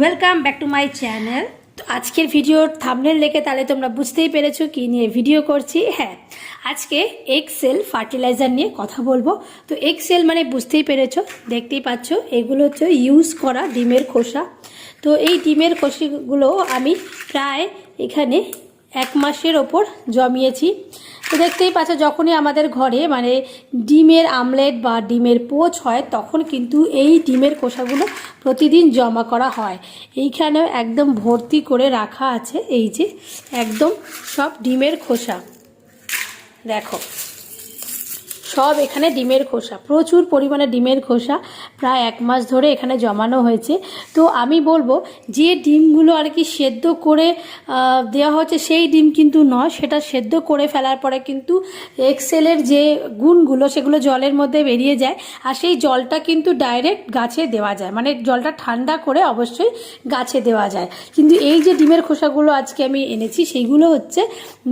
Welcome back to my channel তো আজকের ভিডিওর থামনেল লেখে তাহলে তোমরা বুঝতেই পেরেছ কি নিয়ে ভিডিও করছি। হ্যাঁ আজকে এক্সেল ফার্টিলাইজার নিয়ে কথা বলব। তো এক্সেল মানে বুঝতেই পেরেছ, দেখতেই পাচ্ছ, এগুলো হচ্ছে ইউজ করা ডিমের খোসা। তো এই ডিমের খোসাগুলো আমি প্রায় এখানে এক মাসের ওপর জমিয়েছি। তো দেখতেই পাচ্ছ, যখনই আমাদের ঘরে মানে ডিমের আমলেট বা ডিমের পোচ হয়, তখন কিন্তু এই ডিমের কোষাগুলো প্রতিদিন জমা করা হয়। এইখানেও একদম ভর্তি করে রাখা আছে, এই যে একদম সব ডিমের খোসা। দেখো। সব এখানে ডিমের খোসা। প্রচুর পরিমাণে ডিমের খোসা প্রায় এক মাস ধরে এখানে জমানো হয়েছে। তো আমি বলব, যে ডিমগুলো আর কি সেদ্ধ করে দেওয়া হচ্ছে সেই ডিম কিন্তু নয়, সেটা সেদ্ধ করে ফেলার পরে কিন্তু এক্সেলের যে গুণগুলো, সেগুলো জলের মধ্যে বেরিয়ে যায় আর সেই জলটা কিন্তু ডাইরেক্ট গাছে দেওয়া যায়। মানে জলটা ঠান্ডা করে অবশ্যই গাছে দেওয়া যায়। কিন্তু এই যে ডিমের খোসাগুলো আজকে আমি এনেছি সেইগুলো হচ্ছে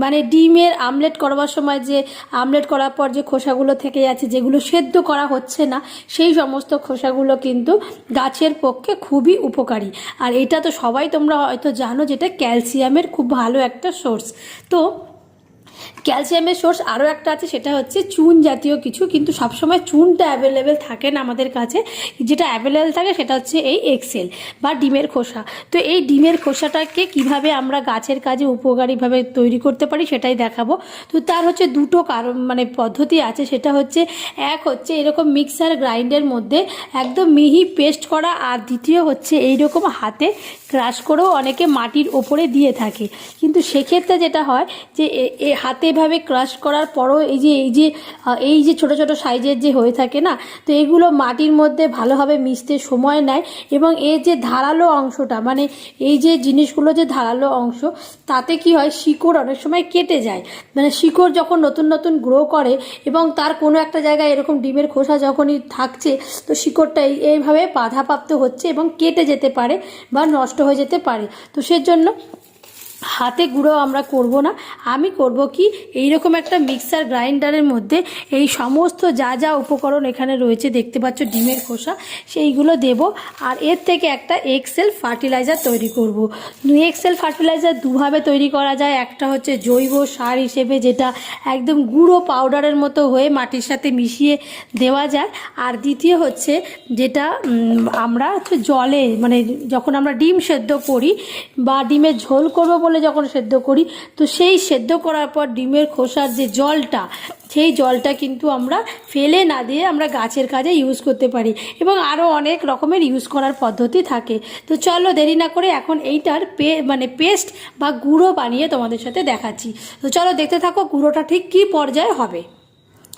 মানে ডিমের আমলেট করবার সময় যে, আমলেট করার পর যে খোসাগুলো থেকে যাচ্ছে যেগুলো সেদ্ধ করা হচ্ছে না, সেই সমস্ত খোসাগুলো কিন্তু গাছের পক্ষে খুবই উপকারী। আর এটা তো সবাই তোমরা হয়তো জানো যেটা ক্যালসিয়ামের খুব ভালো একটা সোর্স। তো ক্যালসিয়ামের সোর্স আরও একটা আছে, সেটা হচ্ছে চুন জাতীয় কিছু, কিন্তু সবসময় চুনটা অ্যাভেলেবেল থাকে না আমাদের কাছে। যেটা অ্যাভেলেবেল থাকে সেটা হচ্ছে এই এক্সেল বা ডিমের খোসা। তো এই ডিমের খোসাটাকে কীভাবে আমরা গাছের কাজে উপকারীভাবে তৈরি করতে পারি সেটাই দেখাবো। তো তার হচ্ছে দুটো কারণ মানে পদ্ধতি আছে, সেটা হচ্ছে এক হচ্ছে এরকম মিক্সার গ্রাইন্ডের মধ্যে একদম মিহি পেস্ট করা আর দ্বিতীয় হচ্ছে এই রকম হাতে ক্রাশ করেও অনেকে মাটির ওপরে দিয়ে থাকে। কিন্তু সেক্ষেত্রে যেটা হয় যে হাতে এভাবে ক্রাশ করার পরও এই যে এই যে এই যে ছোট ছোট সাইজের যে হয়ে থাকে না, তো এগুলো মাটির মধ্যে ভালোভাবে মিশতে সময় নেয় এবং এর যে ধারালো অংশটা মানে এই যে জিনিসগুলো যে ধারালো অংশ, তাতে কি হয়, শিকড় অনেক সময় কেটে যায়। মানে শিকড় যখন নতুন নতুন গ্রো করে এবং তার কোনো একটা জায়গায় এরকম ডিমের খোসা যখনই থাকছে, তো শিকড়টা এই- এইভাবে বাধাপ্রাপ্ত হচ্ছে এবং কেটে যেতে পারে বা নষ্ট হয়ে যেতে পারে। তো সেজন্য হাতে গুঁড়ো আমরা করব না। আমি করব কি? এই রকম একটা মিক্সার গ্রাইন্ডারের মধ্যে এই সমস্ত যা যা উপকরণ এখানে রয়েছে, দেখতে পাচ্ছ ডিমের খোসা, সেইগুলো দেব। আর এর থেকে একটা এক্সেল ফার্টিলাইজার তৈরি করব। এক্সেল ফার্টিলাইজার দুভাবে তৈরি করা যায়। একটা হচ্ছে জৈব সার হিসেবে যেটা একদম গুঁড়ো পাউডারের মতো হয়ে মাটির সাথে মিশিয়ে দেওয়া যায়। আর দ্বিতীয় হচ্ছে যেটা আমরা জলে মানে যখন আমরা ডিম সেদ্ধ করি বা ডিমের ঝোল করব বলে যখন সেদ্ধ করি, তো সেই সেদ্ধ করার পর ডিমের খোসার যে জলটা, সেই জলটা কিন্তু আমরা ফেলে না দিয়ে আমরা গাছের কাজে ইউজ করতে পারি এবং আরও অনেক রকমের ইউজ করার পদ্ধতি থাকে। তো চলো দেরি না করে এখন এইটার পে মানে পেস্ট বা গুঁড়ো বানিয়ে তোমাদের সাথে দেখাচ্ছি। তো চলো দেখতে থাকো গুঁড়োটা ঠিক কী পর্যায়ে হবে।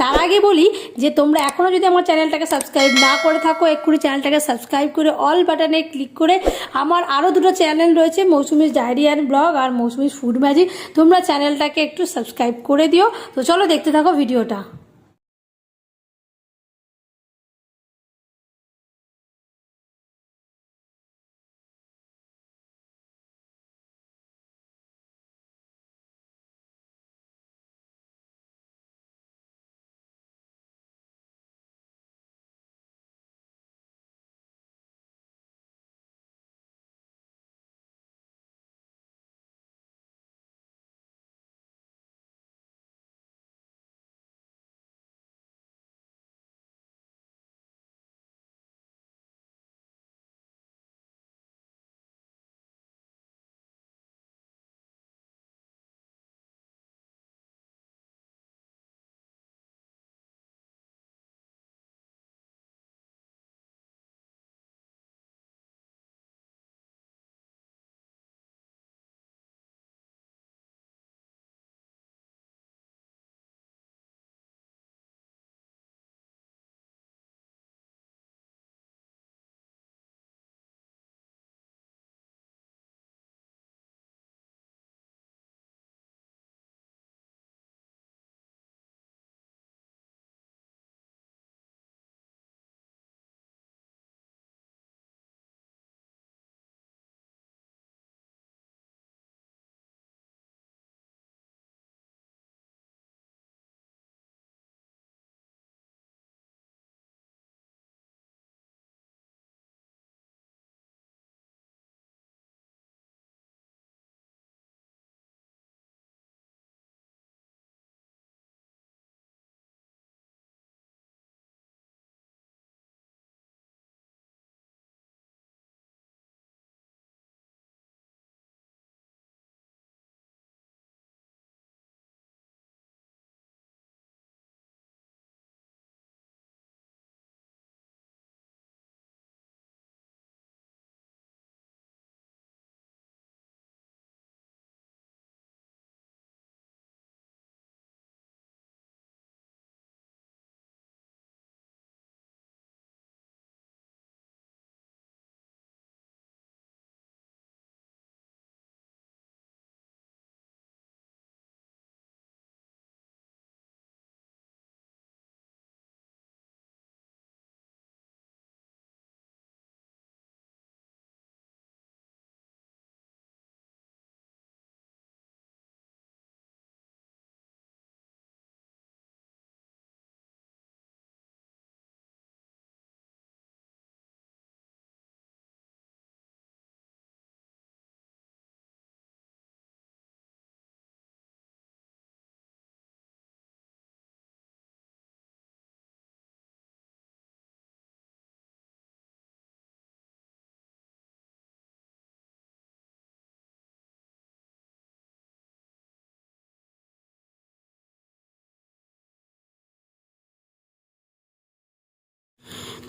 তার আগে বলি যে তোমরা এখনও যদি আমার চ্যানেলটাকে সাবস্ক্রাইব না করে থাকো, এক্ষুনি চ্যানেলটাকে সাবস্ক্রাইব করে অল বাটনে ক্লিক করে আমার আরও দুটো চ্যানেল রয়েছে মৌসুমিস ডায়েরি অ্যান্ড ব্লগ আর মৌসুমিস ফুড ম্যাজিক তোমরা চ্যানেলটাকে একটু সাবস্ক্রাইব করে দিও। তো চলো দেখতে থাকো ভিডিওটা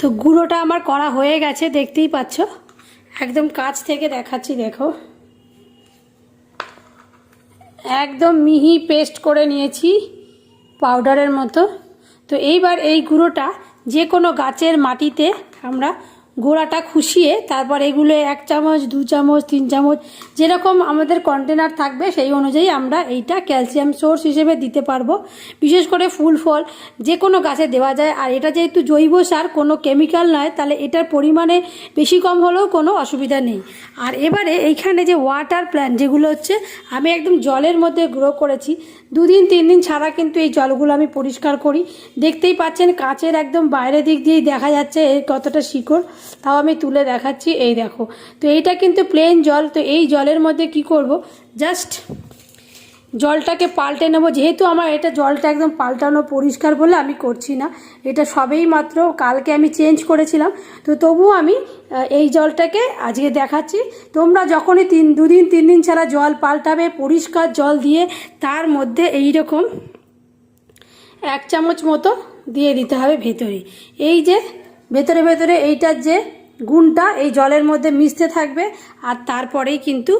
তো গুঁড়োটা আমার করা হয়ে গেছে, দেখতেই পাচ্ছ? একদম কাছ থেকে দেখাচ্ছি, দেখো। একদম মিহি পেস্ট করে নিয়েছি পাউডারের মতো। তো এইবার এই গুঁড়োটা যে কোনো গাছের মাটিতে আমরা গোড়াটা খুশিয়ে তারপর এগুলো এক চামচ, দু চামচ, তিন চামচ, যেরকম আমাদের কন্টেনার থাকবে সেই অনুযায়ী আমরা এইটা ক্যালসিয়াম সোর্স হিসেবে দিতে পারব। বিশেষ করে ফুল ফল যে কোনো গাছে দেওয়া যায়। আর এটা যেহেতু জৈব সার, কোনো কেমিক্যাল নয়, তাহলে এটার পরিমাণে বেশি কম হলেও কোনো অসুবিধা নেই। আর এবারে এইখানে যে ওয়াটার প্ল্যান্ট যেগুলো হচ্ছে, আমি একদম জলের মধ্যে গ্রো করেছি। দুদিন, তিন দিন ছাড়া কিন্তু এই জলগুলো আমি পরিষ্কার করি। দেখতেই পাচ্ছেন, কাঁচের একদম বাইরের দিক দিয়েই দেখা যাচ্ছে, এর কতটা শিকড়। তাও আমি তুলে দেখাচ্ছি, এই দেখো। তো এইটা কিন্তু প্লেন জল, তো এই জলের মধ্যে কি করব? জাস্ট জলটাকে পাল্টে নেব। যেহেতু আমার এটা জলটা একদম পাল্টানো পরিষ্কার বলে আমি করছি না, এটা সবেই মাত্র কালকে আমি চেঞ্জ করেছিলাম। তো তবুও আমি এই জলটাকে আজকে দেখাচ্ছি। তোমরা যখনই তিন, দুদিন, তিন দিন ছাড়া জল পাল্টাবে, পরিষ্কার জল দিয়ে তার মধ্যে এই রকম এক চামচ মতো দিয়ে দিতে হবে ভেতরে। এই যে ভেতরে ভেতরে এইটার যে গুণটা এই জলের মধ্যে মিশতে থাকবে, আর তারপরেই কিন্তু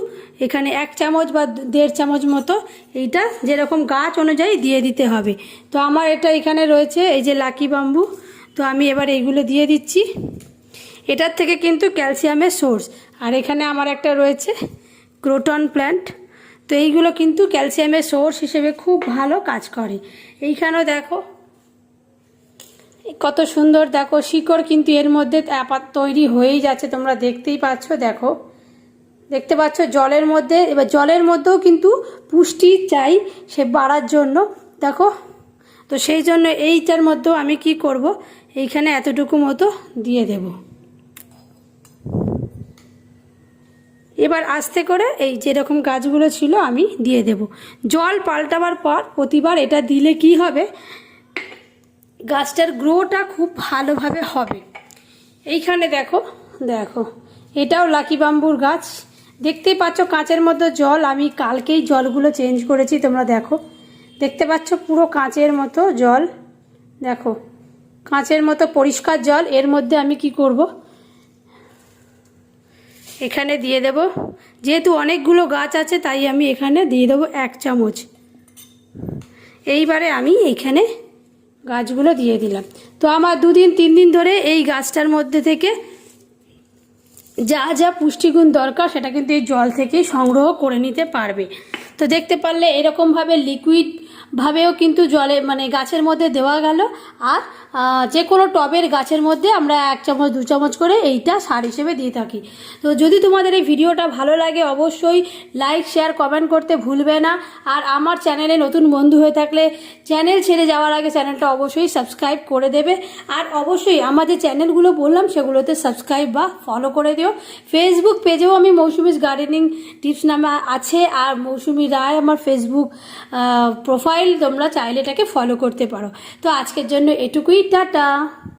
এখানে এক চামচ বা দেড় চামচ মতো এইটা যেরকম গাছ অনুযায়ী দিয়ে দিতে হবে। তো আমার এটা এখানে রয়েছে, এই যে লাকি বাম্বু তো আমি এবার এইগুলো দিয়ে দিচ্ছি। এটার থেকে কিন্তু ক্যালসিয়ামের সোর্স। আর এখানে আমার একটা রয়েছে ক্রোটন প্ল্যান্ট। তো এইগুলো কিন্তু ক্যালসিয়ামের সোর্স হিসেবে খুব ভালো কাজ করে। এইখানেও দেখো কত সুন্দর, দেখো, শিকড় কিন্তু এর মধ্যে তৈরি হয়েই যাচ্ছে, তোমরা দেখতেই পাচ্ছ, দেখো। দেখতে পাচ্ছ, জলের মধ্যে, এবার জলের মধ্যেও কিন্তু পুষ্টি চাই সে বাড়ার জন্য, দেখো। তো সেই জন্য এইটার মধ্যেও আমি কি করব, এইখানে এতটুকু মতো দিয়ে দেব। এবার আস্তে করে এই যেরকম গাছগুলো ছিল আমি দিয়ে দেব। জল পাল্টাবার পর, প্রতিবার এটা দিলে কি হবে গাছটার গ্রোটা খুব ভালোভাবে হবে। এইখানে দেখো দেখো, এটাও লাকি বাম্বুর গাছ। দেখতেই পাচ্ছ কাঁচের মধ্যে জল, আমি কালকেই জলগুলো চেঞ্জ করেছি, তোমরা দেখো। দেখতে পাচ্ছ পুরো কাঁচের মতো জল। দেখো, কাঁচের মতো পরিষ্কার জল। এর মধ্যে আমি কি করব? এখানে দিয়ে দেব। যেহেতু অনেকগুলো গাছ আছে, তাই আমি এখানে দিয়ে দেবো এক চামচ। এইবারে আমি এইখানে গাছগুলো দিয়ে দিলাম। তো আমার দুদিন তিন দিন ধরে এই গাছটার মধ্যে থেকে যা যা পুষ্টিগুণ দরকার সেটা কিন্তু এই জল থেকে সংগ্রহ করে নিতে পারবে। তো দেখতে পারলে এরকমভাবে লিকুইড ভাবেও কিন্তু জলে মানে গাছের মধ্যে দেওয়া গেল। আর যে কোনো টবের গাছের মধ্যে আমরা এক চামচ, দু চামচ করে এইটা সার হিসেবে দিয়ে থাকি। তো যদি তোমাদের এই ভিডিওটা ভালো লাগে, অবশ্যই লাইক, শেয়ার, কমেন্ট করতে ভুলবে না। আর আমার চ্যানেলে নতুন বন্ধু হয়ে থাকলে চ্যানেল ছেড়ে যাওয়ার আগে চ্যানেলটা অবশ্যই সাবস্ক্রাইব করে দেবে। আর অবশ্যই আমার যে চ্যানেলগুলো বললাম, সেগুলোতে সাবস্ক্রাইব বা ফলো করে দিও। ফেসবুক পেজেও আমি মৌসুমিস গার্ডেনিং টিপস নামে আছে, আর মৌসুমি রায় আমার ফেসবুক প্রোফাইল তোমরা চাইলে এটাকে ফলো করতে পারো। তো আজকের জন্য এটুকুই টাটা।